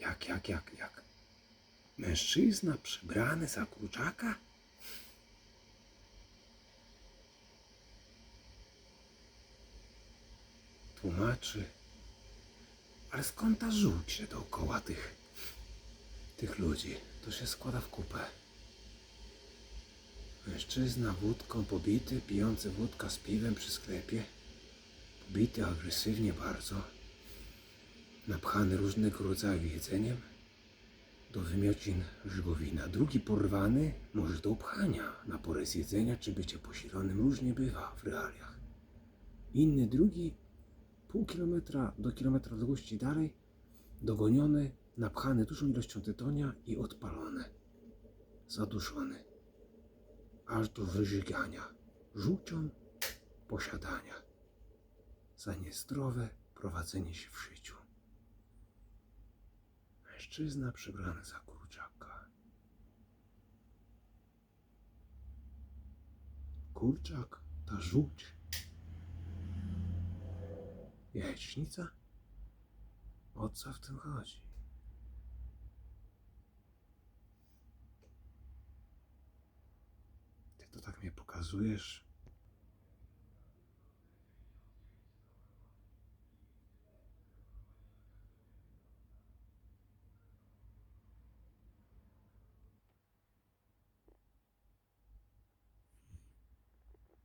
Jak, jak, jak, jak? Mężczyzna przybrany za kurczaka? Tłumaczy. Ale skąd ta żółć się dookoła tych, tych ludzi? To się składa w kupę. Mężczyzna wódką pobity, pijący wódka z piwem przy sklepie. Pobity agresywnie bardzo. Napchany różnego rodzaju jedzeniem. Do wymiocin żywowina. Drugi porwany, może do upchania na porę z jedzenia czy bycie posilonym. Różnie bywa w realiach. Inny drugi, pół kilometra do kilometra odległości dalej, dogoniony, napchany dużą ilością tytonia i odpalony. Zaduszony aż do wyżygania, żółcią posiadania, za niezdrowe prowadzenie się w życiu. Mężczyzna przybrany za kurczaka. Kurczak, ta żółć. Jajecznica? O co w tym chodzi? Ty to tak mnie pokazujesz,